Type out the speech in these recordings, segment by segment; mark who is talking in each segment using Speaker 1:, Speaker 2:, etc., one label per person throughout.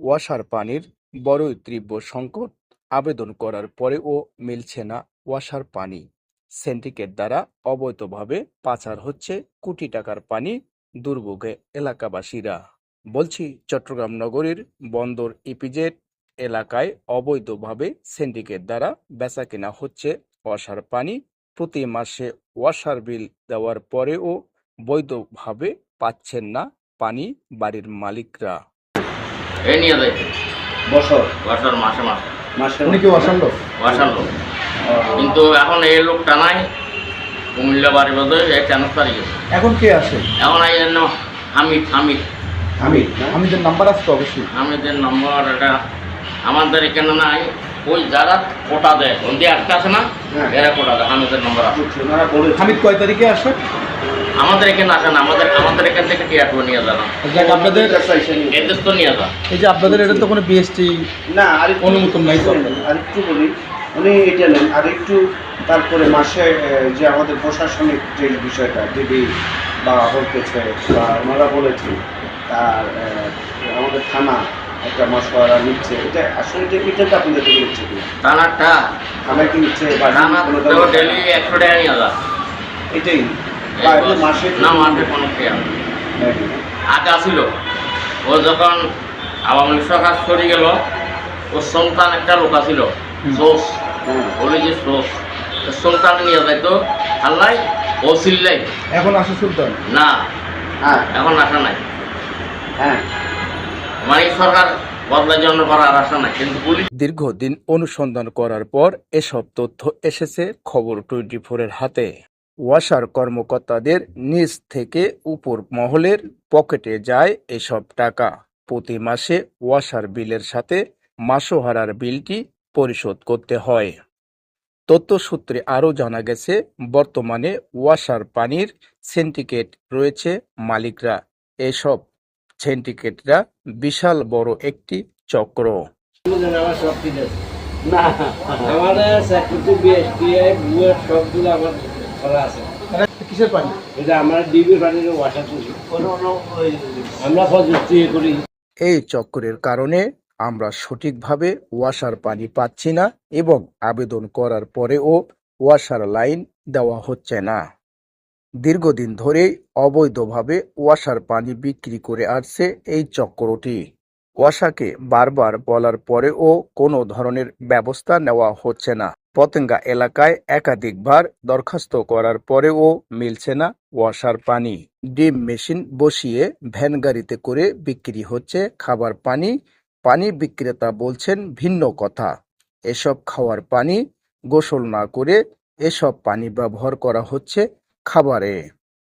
Speaker 1: ওয়াসার পানির বড়ই তীব্র সংকট আবেদন করার পরেও মিলছে না ওয়াসার পানি। সিন্ডিকেট দ্বারা অবৈধভাবে পাচার হচ্ছে কোটি টাকার পানি দুর্ভোগে এলাকাবাসীরা। বলছি, চট্টগ্রাম নগরীর বন্দর ইপিজেড এলাকায় অবৈধভাবে সিন্ডিকেট দ্বারা বেচাকেনা হচ্ছে ওয়াসার পানি। প্রতি মাসে ওয়াসার বিল দেওয়ার পরেও বৈধভাবে পাচ্ছেন না পানি বাড়ির মালিকরা।
Speaker 2: এই নিয়ে যাই।
Speaker 3: বছর?
Speaker 2: বছর মাসে মাসে।
Speaker 3: মাসে
Speaker 4: উনি কি অসান্ড
Speaker 2: বসার লোক? কিন্তু এখন এই লোকটা নাই। কুমিল্লা বাড়ি বলতে এই ট্রান্সফার গেছে
Speaker 4: এখন কে আসে
Speaker 2: এখন এই জন্য হামিদ হামিদ।
Speaker 4: আমি আমাদের নাম্বার আছে তো অবশ্যই।
Speaker 2: হামিদের নম্বর এটা আমাদের এখানে নাই? ওই যারা কোটা দেয় বন্দি একটা আছে না
Speaker 3: হ্যাঁ।
Speaker 2: এরা কোটা দেয় হামিদের নম্বর আছে।
Speaker 4: হামিদ কয় তারিখে আসে?
Speaker 2: আমাদের এখানে আসে না আমাদের আমাদের এখান থেকে টিয়াটুয়া নিয়ে যান।
Speaker 4: আপনাদের
Speaker 2: এদের তো নিয়ে যা
Speaker 4: এই যে আপনাদের এটা তো কোনো বিএসটি
Speaker 3: না আর
Speaker 4: অনুমোদন নাই তো
Speaker 3: আর একটু বলি উনি এটা নেন। আর একটু তারপরে মাসে যে আমাদের প্রশাসনিক যে বিষয়টা ডিবি বা হলকেছে বা ওনারা বলেছে তার আমাদের থানা একটা মশওয়ারা নিচ্ছে। এটা আসলে এটা এটাটা আপনাদের থেকে নিচ্ছে কিনা?
Speaker 2: টানারটা
Speaker 3: থানা কি নিচ্ছে বা কোনো
Speaker 2: ডেলি একশো টাকা নিয়ে যা
Speaker 3: এটাই।
Speaker 2: না মাসে কোনো খেয়াল আগে আসিল। ও যখন আওয়ামী লীগ সরকার সরে গেল ও সন্তান একটা লোক আছিল সোস। বলে যে সোস। সন্তান নিয়ে যাইতো। আল্লাহ ও সিল্লাই
Speaker 4: এখন আসে সুলতান?
Speaker 2: না।
Speaker 3: হ্যাঁ।
Speaker 2: এখন আশা নাই।
Speaker 3: হ্যাঁ।
Speaker 2: মানে সরকার
Speaker 1: দীর্ঘদিন অনুসন্ধান করার পর এসব তথ্য এসেছে খবর টোয়েন্টি ফোরের হাতে। ওয়াসার কর্মকর্তাদের নিজ থেকে উপর মহলের পকেটে যায় এসব টাকা। প্রতি মাসে ওয়াসার বিলের সাথে মাসোহারার বিলটি পরিশোধ করতে হয়। তথ্যসূত্রে আরও জানা গেছে, বর্তমানে ওয়াসার পানির সিন্ডিকেট রয়েছে মালিকরা। এসব সিন্ডিকেটরা বিশাল বড় একটি চক্র।
Speaker 5: না আমার চাকরিতে বিএসটিআই বুয়ের সবগুলো আমার করা আছে
Speaker 4: কিসের পানি
Speaker 5: এটা আমার ডিবি পানির ওয়াশার করি আমরা প্রযুক্তি ইয়ে করি।
Speaker 1: এই চক্রের কারণে আমরা সঠিকভাবে ওয়াসার পানি পাচ্ছি না এবং আবেদন করার পরেও ওয়াসার লাইন দেওয়া হচ্ছে না। দীর্ঘদিন ধরেই অবৈধভাবে ওয়াসার পানি বিক্রি করে আসছে এই চক্রটি। ওয়াসাকে বারবার বলার পরেও কোনো ধরনের ব্যবস্থা নেওয়া হচ্ছে না। পতেঙ্গা এলাকায় একাধিকবার দরখাস্ত করার পরেও মিলছে না ওয়াসার পানি। ডিম মেশিন বসিয়ে ভ্যান গাড়িতে করে বিক্রি হচ্ছে খাবার পানি। পানি বিক্রেতা বলছেন ভিন্ন কথা। এসব খাওয়ার পানি গোসল না করে এসব পানি ব্যবহার করা হচ্ছে খাবারে।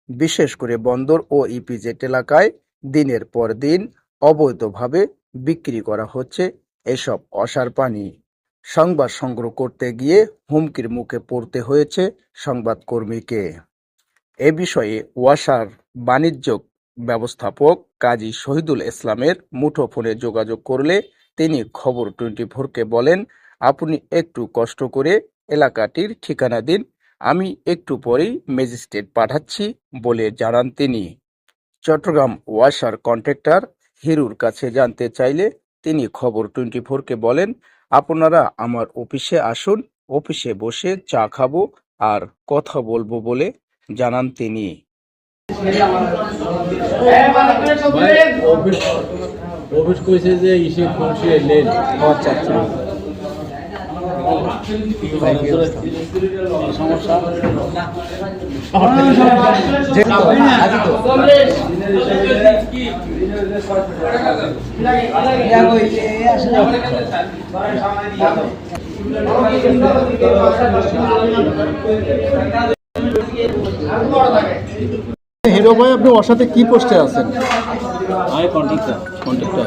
Speaker 1: বিশেষ করে বন্দর ও ইপিজেড এলাকায় দিনের পর দিন অবৈধভাবে বিক্রি করা হচ্ছে এসব অসার পানি। সংবাদ সংগ্রহ করতে গিয়ে হুমকির মুখে পড়তে হয়েছে সংবাদকর্মীকে। এ বিষয়ে ওয়াসার বাণিজ্য ব্যবস্থাপক কাজী শহীদুল ইসলামের মুঠোফোনে যোগাযোগ করলে তিনি খবর টোয়েন্টি ফোরকে বলেন, আপনি একটু কষ্ট করে এলাকাটির ঠিকানা দিন, আমি একটু পরেই ম্যাজিস্ট্রেট পাঠাচ্ছি বলে জানান তিনি। চট্টগ্রাম ওয়াসার কন্ট্রাক্টর হিরুর কাছে জানতে চাইলে তিনি খবর টোয়েন্টি ফোরকে বলেন আপনারা আমার অফিসে আসুন অফিসে বসে চা খাব আর কথা বলব বলে জানান তিনি
Speaker 5: অফিস কইছে যে ইসে খুশি এলেন
Speaker 4: আচ্ছা আচ্ছা
Speaker 5: সমস্যা
Speaker 4: তো। হিরো ভাই আপনি ওর সাথে কি পোস্টে আছেন?
Speaker 5: আমি কন্ট্রাক্টর
Speaker 4: কন্ট্রাক্টর।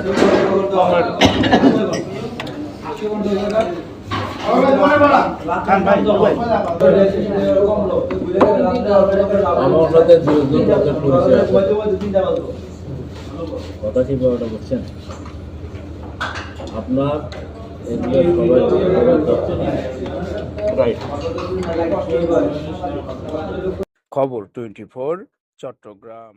Speaker 5: আমার সাথে দুজন পরিচয় আছে কথা কি ব্যাপারটা বলছেন আপনার
Speaker 1: খবর টোয়েন্টি ফোর চট্টগ্রাম।